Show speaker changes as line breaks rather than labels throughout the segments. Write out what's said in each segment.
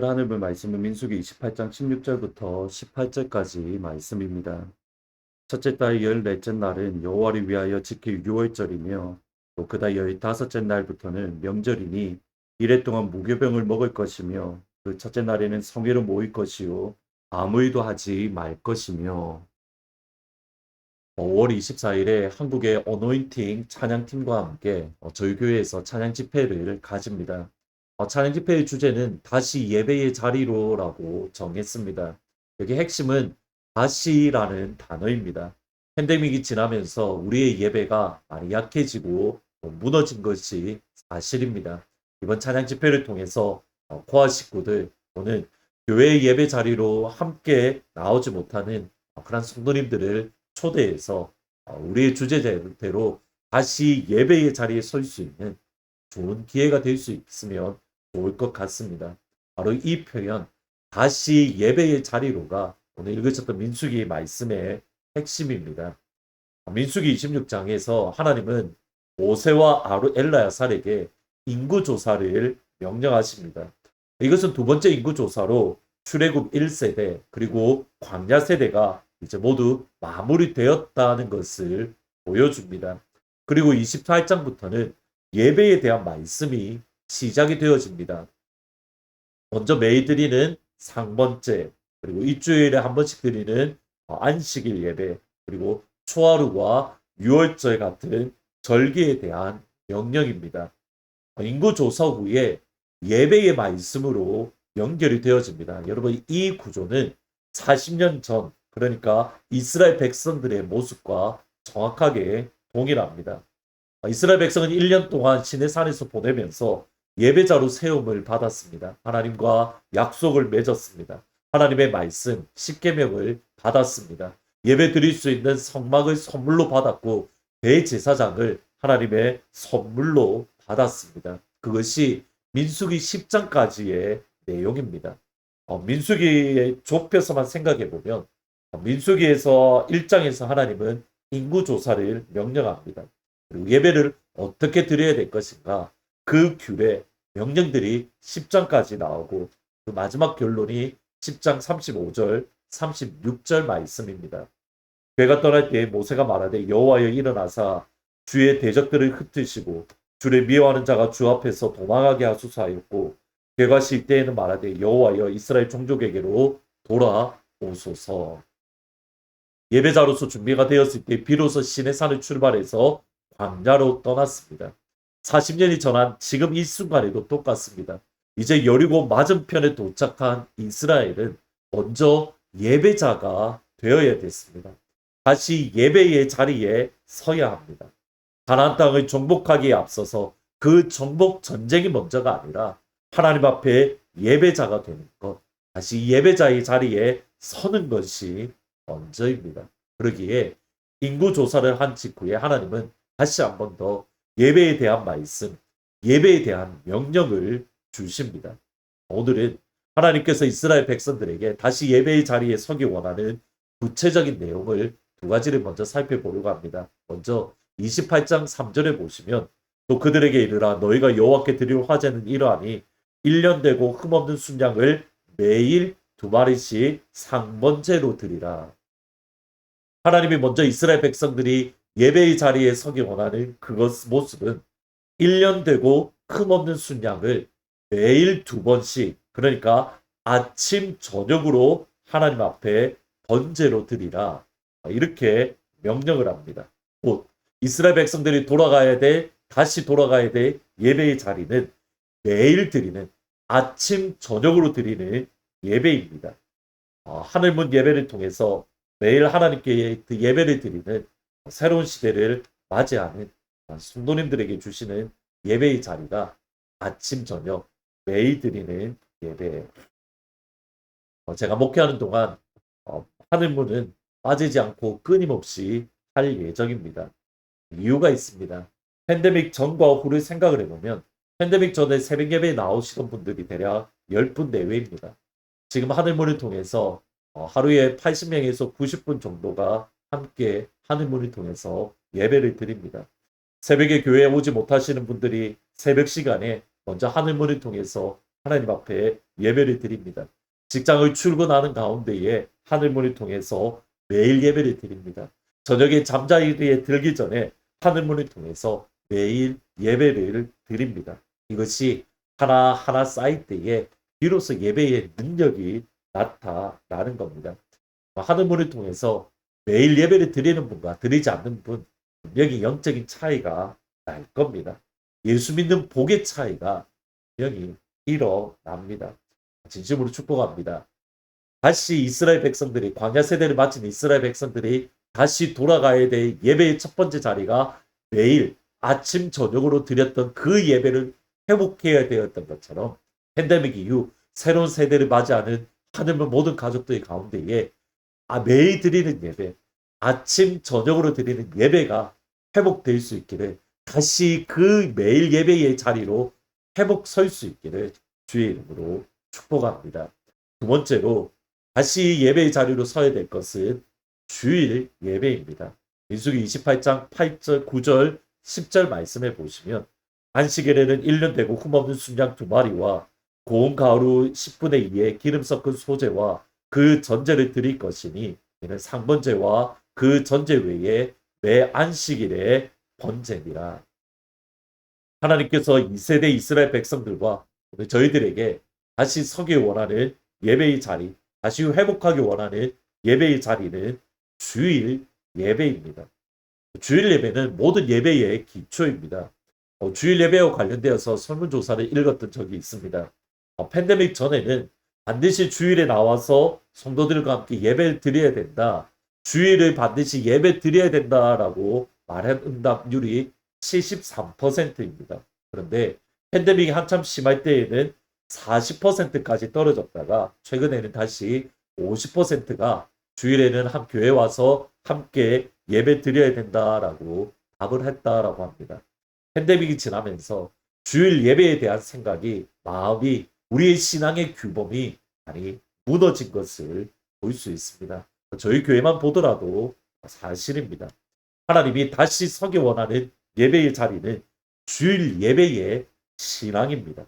오늘 하늘물 말씀은 민수기 28장 16절부터 18절까지 말씀입니다. 첫째 달 열넷째 날은 여호와를 위하여 지킬 유월절이며 또 그달 열다섯째 날부터는 명절이니 이래 동안 무교병을 먹을 것이며 그 첫째 날에는 성회로 모일 것이요 아무 일도 하지 말 것이며 5월 24일에 한국의 어노인팅 찬양팀과 함께 어, 저희 교회에서 찬양 집회를 가집니다. 어, 찬양 집회의 주제는 다시 예배의 자리로라고 정했습니다. 여기 핵심은 다시라는 단어입니다. 팬데믹이 지나면서 우리의 예배가 많이 약해지고 또 무너진 것이 사실입니다. 이번 찬양 집회를 통해서 어, 코아 식구들 또는 교회 예배 자리로 함께 나오지 못하는 어, 그런 성도님들을 초대해서 어, 우리의 주제대로 다시 예배의 자리에 설 수 있는 좋은 기회가 될 수 있으면 좋을 것 같습니다. 바로 이 표현 다시 예배의 자리로가 오늘 읽으셨던 민수기의 말씀의 핵심입니다. 민수기 26장에서 하나님은 모세와 아루 엘라야살에게 인구 조사를 명령하십니다. 이것은 두 번째 인구 조사로 출애굽 1세대 그리고 광야 세대가 이제 모두 마무리되었다는 것을 보여줍니다. 그리고 28장부터는 예배에 대한 말씀이 시작이 되어집니다. 먼저 매일 드리는 상번째, 그리고 일주일에 한 번씩 드리는 어, 안식일 예배, 그리고 초하루와 유월절 같은 절기에 대한 명령입니다. 어, 인구 조사 후에 예배의 말씀으로 연결이 되어집니다. 여러분 이 구조는 40년 전 그러니까 이스라엘 백성들의 모습과 정확하게 동일합니다. 어, 이스라엘 백성은 1년 동안 시내 산에서 보내면서 예배자로 세움을 받았습니다. 하나님과 약속을 맺었습니다. 하나님의 말씀, 십계명을 받았습니다. 예배 드릴 수 있는 성막을 선물로 받았고 대제사장을 하나님의 선물로 받았습니다. 그것이 민수기 10장까지의 내용입니다. 어, 민수기에 좁혀서만 생각해 보면 어, 민수기에서 1장에서 하나님은 인구 조사를 명령합니다. 그리고 예배를 어떻게 드려야 될 것인가 그 규례 명령들이 10장까지 나오고 그 마지막 결론이 10장 35절 36절 말씀입니다. 괴가 떠날 때 모세가 말하되 여호와여 일어나사 주의 대적들을 흩으시고 주를 미워하는 자가 주 앞에서 도망하게 하소서하였고 괴가 쉴 때에는 말하되 여호와여 이스라엘 종족에게로 돌아오소서 예배자로서 준비가 되었을 때 비로소 신의 산을 출발해서 광야로 떠났습니다. 40년이 전한 지금 이 순간에도 똑같습니다. 이제 여리고 맞은편에 도착한 이스라엘은 먼저 예배자가 되어야 됐습니다. 다시 예배의 자리에 서야 합니다. 가나안 땅을 정복하기에 앞서서 그 정복 전쟁이 먼저가 아니라 하나님 앞에 예배자가 되는 것, 다시 예배자의 자리에 서는 것이 먼저입니다. 그러기에 인구 조사를 한 직후에 하나님은 다시 한 번 더 예배에 대한 말씀, 예배에 대한 명령을 주십니다. 오늘은 하나님께서 이스라엘 백성들에게 다시 예배의 자리에 서기 원하는 구체적인 내용을 두 가지를 먼저 살펴보려고 합니다. 먼저 28장 3절에 보시면 또 그들에게 이르라 너희가 여호와께 드릴 화제는 이러하니 1년 되고 흠없는 순양을 매일 두 마리씩 상번제로 드리라. 하나님이 먼저 이스라엘 백성들이 예배의 자리에 서기 원하는 그것 모습은 1년 되고 흠없는 순양을 매일 두 번씩 그러니까 아침 저녁으로 하나님 앞에 번제로 드리라 이렇게 명령을 합니다. 곧 이스라엘 백성들이 돌아가야 돼 다시 돌아가야 돼 예배의 자리는 매일 드리는 아침 저녁으로 드리는 예배입니다. 어, 하늘문 예배를 통해서 매일 하나님께 그 예배를 드리는 새로운 시대를 맞이하는 성도님들에게 주시는 예배의 자리가 아침 저녁 매일 드리는 예배예요. 어, 제가 목회하는 동안 어, 하늘문은 빠지지 않고 끊임없이 할 예정입니다. 이유가 있습니다. 팬데믹 전과 후를 생각을 해보면 팬데믹 전에 새벽 예배에 나오시던 분들이 대략 10분 내외입니다. 지금 하늘문을 통해서 어, 하루에 80명에서 90분 정도가 함께 하늘문을 통해서 예배를 드립니다. 새벽에 교회에 오지 못하시는 분들이 새벽 시간에 먼저 하늘문을 통해서 하나님 앞에 예배를 드립니다. 직장을 출근하는 가운데에 하늘문을 통해서 매일 예배를 드립니다. 저녁에 잠자리에 들기 전에 하늘문을 통해서 매일 예배를 드립니다. 이것이 하나하나 쌓일 때에 비로소 예배의 능력이 나타나는 겁니다. 하늘문을 통해서 매일 예배를 드리는 분과 드리지 않는 분 분명히 영적인 차이가 날 겁니다. 예수 믿는 복의 차이가 분명히 일어납니다. 진심으로 축복합니다. 다시 이스라엘 백성들이 광야 세대를 마친 이스라엘 백성들이 다시 돌아가야 될 예배의 첫 번째 자리가 매일 아침 저녁으로 드렸던 그 예배를 회복해야 되었던 것처럼 팬데믹 이후 새로운 세대를 맞이하는 하늘문 모든 가족들 가운데에 아, 매일 드리는 예배, 아침 저녁으로 드리는 예배가 회복될 수 있기를 다시 그 매일 예배의 자리로 회복 설 수 있기를 주의 이름으로 축복합니다. 두 번째로 다시 예배의 자리로 서야 될 것은 주일 예배입니다. 민수기 28장 8절, 9절, 10절 말씀해 보시면 안식일에는 1년 되고 흠없는 순양 두 마리와 고운 가루 10분의 2의 기름 섞은 소재와 그 전제를 드릴 것이니 이는 상번제와 그 전제 외에 매 안식일에 번제니라. 하나님께서 이 세대 이스라엘 백성들과 저희들에게 다시 서기 원하는 예배의 자리, 다시 회복하기 원하는 예배의 자리는 주일 예배입니다. 주일 예배는 모든 예배의 기초입니다. 어, 주일 예배와 관련되어서 설문조사를 읽었던 적이 있습니다. 어, 팬데믹 전에는 반드시 주일에 나와서 성도들과 함께 예배를 드려야 된다. 주일을 반드시 예배 드려야 된다라고 말한 응답률이 73%입니다. 그런데 팬데믹이 한참 심할 때에는 40%까지 떨어졌다가 최근에는 다시 50%가 주일에는 한 교회 와서 함께 예배 드려야 된다라고 답을 했다라고 합니다. 팬데믹이 지나면서 주일 예배에 대한 생각이 마음이 우리의 신앙의 규범이 많이 무너진 것을 볼 수 있습니다. 저희 교회만 보더라도 사실입니다. 하나님이 다시 서기 원하는 예배의 자리는 주일 예배의 신앙입니다.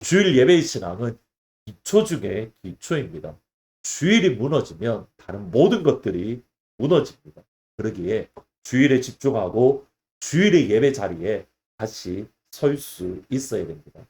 주일 예배의 신앙은 기초 중에 기초입니다. 주일이 무너지면 다른 모든 것들이 무너집니다. 그러기에 주일에 집중하고 주일의 예배 자리에 다시 설 수 있어야 됩니다.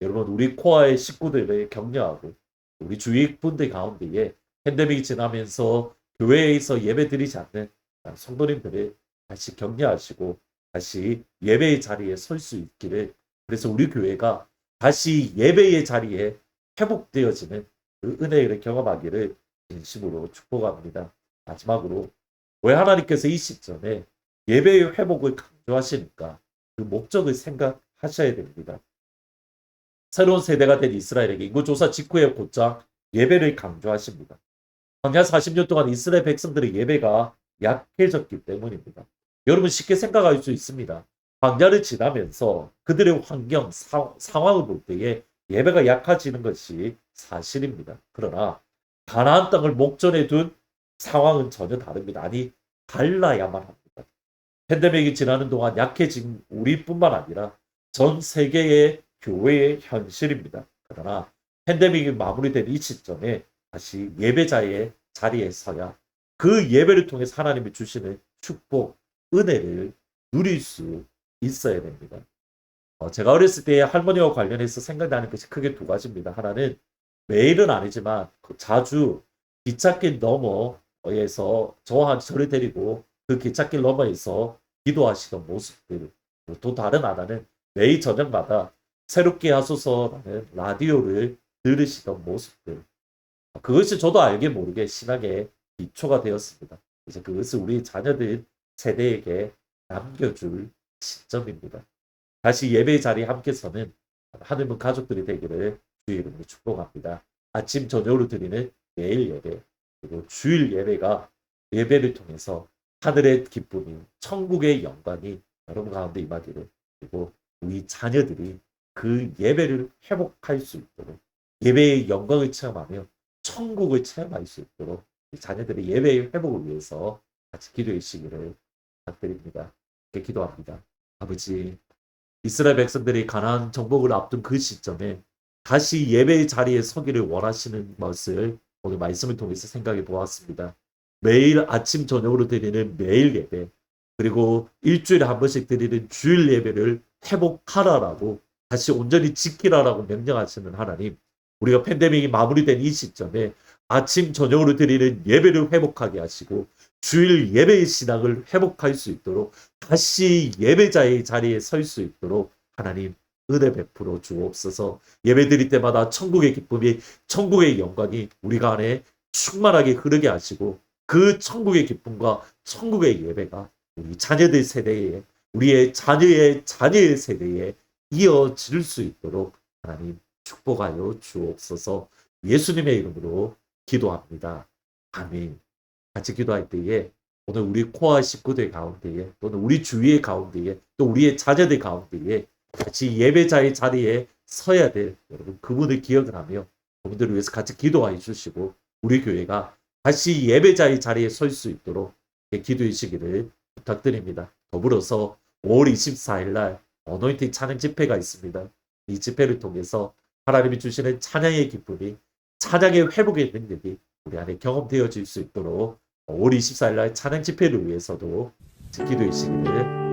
여러분 우리 코아의 식구들을 격려하고 우리 주위 분들 가운데에 팬데믹이 지나면서 교회에서 예배 드리지 않는 성도님들을 다시 격려하시고 다시 예배의 자리에 설 수 있기를 그래서 우리 교회가 다시 예배의 자리에 회복되어지는 그 은혜를 경험하기를 진심으로 축복합니다. 마지막으로 왜 하나님께서 이 시점에 예배의 회복을 강조하시니까 그 목적을 생각하셔야 됩니다. 새로운 세대가 된 이스라엘에게 인구조사 직후에 곧장 예배를 강조하십니다. 광야 40년 동안 이스라엘 백성들의 예배가 약해졌기 때문입니다. 여러분 쉽게 생각할 수 있습니다. 광야를 지나면서 그들의 환경, 사, 상황을 볼 때에 예배가 약해지는 것이 사실입니다. 그러나 가나안 땅을 목전에 둔 상황은 전혀 다릅니다. 아니 달라야만 합니다. 팬데믹이 지나는 동안 약해진 우리뿐만 아니라 전 세계의 교회의 현실입니다. 그러나 팬데믹이 마무리된 이 시점에 다시 예배자의 자리에 서야 그 예배를 통해서 하나님이 주시는 축복, 은혜를 누릴 수 있어야 됩니다. 어, 제가 어렸을 때 할머니와 관련해서 생각나는 것이 크게 두 가지입니다. 하나는 매일은 아니지만 그 자주 기찻길 너머에서 저와 저를 데리고 그 기찻길 너머에서 기도하시던 모습들. 또 다른 하나는 매일 저녁마다 새롭게 하소서라는 라디오를 들으시던 모습들. 그것이 저도 알게 모르게 신앙의 기초가 되었습니다. 이제 그것을 우리 자녀들 세대에게 남겨줄 시점입니다. 다시 예배 자리에 함께 서는 하늘문 가족들이 되기를 주의 이름으로 축복합니다. 아침 저녁으로 드리는 매일 예배 그리고 주일 예배가 예배를 통해서 하늘의 기쁨이 천국의 영광이 여러분 가운데 임하기를 그리고 우리 자녀들이 그 예배를 회복할 수 있도록 예배의 영광을 체험하며 천국을 체험할 수 있도록 자녀들의 예배의 회복을 위해서 같이 기도해 주시기를 부탁드립니다. 이렇게 기도합니다. 아버지, 이스라엘 백성들이 가나안 정복을 앞둔 그 시점에 다시 예배의 자리에 서기를 원하시는 것을 오늘 말씀을 통해서 생각해 보았습니다. 매일 아침 저녁으로 드리는 매일 예배 그리고 일주일에 한 번씩 드리는 주일 예배를 회복하라라고 다시 온전히 지키라라고 명령하시는 하나님 우리가 팬데믹이 마무리된 이 시점에 아침 저녁으로 드리는 예배를 회복하게 하시고 주일 예배의 신앙을 회복할 수 있도록 다시 예배자의 자리에 설 수 있도록 하나님 은혜 베풀어 주옵소서. 예배 드릴 때마다 천국의 기쁨이 천국의 영광이 우리가 안에 충만하게 흐르게 하시고 그 천국의 기쁨과 천국의 예배가 우리 자녀들 세대에 우리의 자녀의 자녀의 세대에 이어질 수 있도록 하나님 축복하여 주옵소서 예수님의 이름으로 기도합니다. 아멘. 같이 기도할 때에 오늘 우리 코아 식구들 가운데에 또는 우리 주위의 가운데에 또 우리의 자녀들 가운데에 같이 예배자의 자리에 서야 될 여러분 그분을 기억을 하며 그분들을 위해서 같이 기도해 주시고 우리 교회가 다시 예배자의 자리에 설 수 있도록 기도해 주시기를 부탁드립니다. 더불어서 5월 24일 날 어노인팅 찬양 집회가 있습니다. 이 집회를 통해서 하나님이 주시는 찬양의 기쁨이 찬양의 회복의 능력이 우리 안에 경험되어질 수 있도록 5월 24일 날 찬양 집회를 위해서도 기도해 주시기를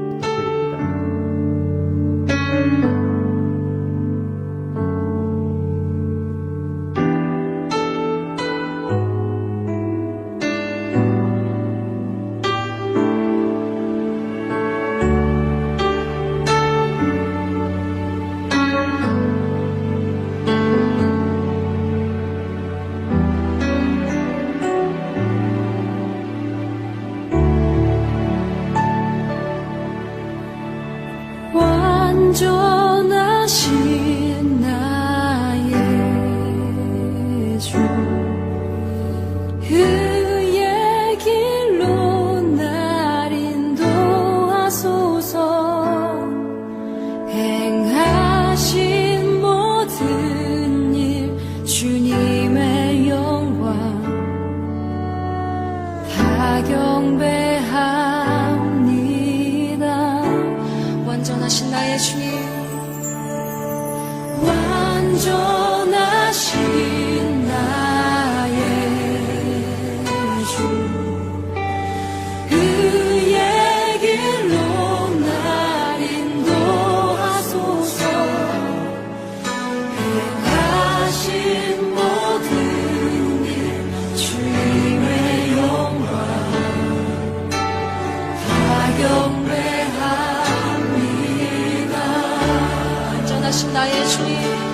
就
완전하신 나의 주님 완전 you.